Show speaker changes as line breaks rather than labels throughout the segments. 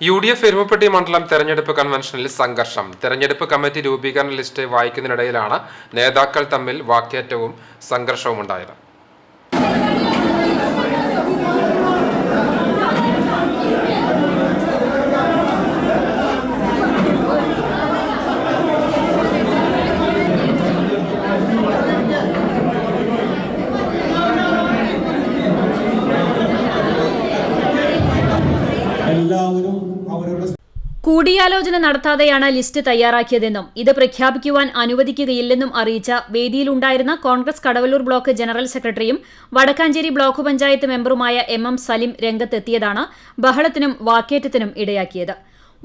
U D F Erumapetty മണ്ഡലം തെരഞ്ഞെടുപ്പ് കൺവെൻഷനിൽ സംഘർഷം. തെരഞ്ഞെടുപ്പ് കമ്മിറ്റി രൂപീകരണ ലിസ്റ്റ് വായിക്കുന്നതിനിടയിലാണ് നേതാക്കൾ തമ്മിൽ വാക്കേറ്റവും സംഘർഷവും ഉണ്ടായത്
എല്ലാവരും അവരുടെ
കൂടിയാലോചന നടത്താതെയാണ് ലിസ്റ്റ് തയ്യാറാക്കിയതെന്നും ഇത് പ്രഖ്യാപിക്കുവാൻ അനുവദിക്കുകയില്ലെന്നും അറിയിച്ച വേദിയിലുണ്ടായിരുന്ന കോൺഗ്രസ് കടവല്ലൂർ ബ്ലോക്ക് ജനറൽ സെക്രട്ടറിയും വടക്കാഞ്ചേരി ബ്ലോക്ക് പഞ്ചായത്ത് മെമ്പറുമായ എം എം സലിം രംഗത്തെത്തിയതാണ് ബഹളത്തിനും വാക്കേറ്റത്തിനും ഇടയാക്കിയത്.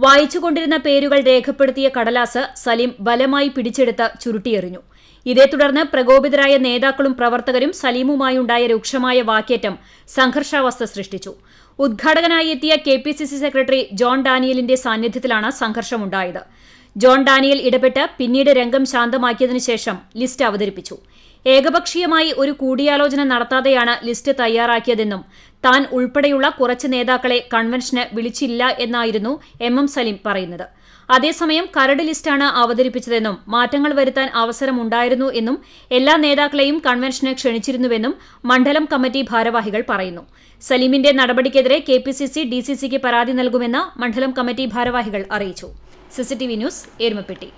വായിച്ചുകൊണ്ടിരുന്ന പേരുകൾ രേഖപ്പെടുത്തിയ കടലാസ് സലീം ബലമായി പിടിച്ചെടുത്ത് ചുരുട്ടിയെറിഞ്ഞു. ഇതേ തുടർന്ന് പ്രകോപിതരായ നേതാക്കളും പ്രവർത്തകരും സലീമുമായുണ്ടായ രൂക്ഷമായ വാക്കേറ്റം സംഘർഷാവസ്ഥ സൃഷ്ടിച്ചു. ഉദ്ഘാടകനായി എത്തിയ K P C C secretary John ഡാനിയലിന്റെ സാന്നിധ്യത്തിലാണ് സംഘർഷമുണ്ടായത്. ജോൺ ഡാനിയൽ ഇടപെട്ട് പിന്നീട് രംഗം ശാന്തമാക്കിയതിനുശേഷം ലിസ്റ്റ് അവതരിപ്പിച്ചു. ഏകപക്ഷീയമായി ഒരു കൂടിയാലോചന നടത്താതെയാണ് ലിസ്റ്റ് തയ്യാറാക്കിയതെന്നും താൻ ഉൾപ്പെടെയുള്ള കുറച്ച് നേതാക്കളെ കൺവെൻഷന് വിളിച്ചില്ല എന്നായിരുന്നു എം എം സലീം പറയുന്നത്. അതേസമയം കരട് ലിസ്റ്റാണ് അവതരിപ്പിച്ചതെന്നും മാറ്റങ്ങൾ വരുത്താൻ അവസരമുണ്ടായിരുന്നു എന്നും എല്ലാ നേതാക്കളെയും കൺവെൻഷന് ക്ഷണിച്ചിരുന്നുവെന്നും മണ്ഡലം കമ്മിറ്റി ഭാരവാഹികൾ പറയുന്നു. സലീമിന്റെ നടപടിക്കെതിരെ K P C C D C സിക്ക് പരാതി നൽകുമെന്ന് മണ്ഡലം കമ്മിറ്റി ഭാരവാഹികൾ അറിയിച്ചു. CCTV news Erumapetty.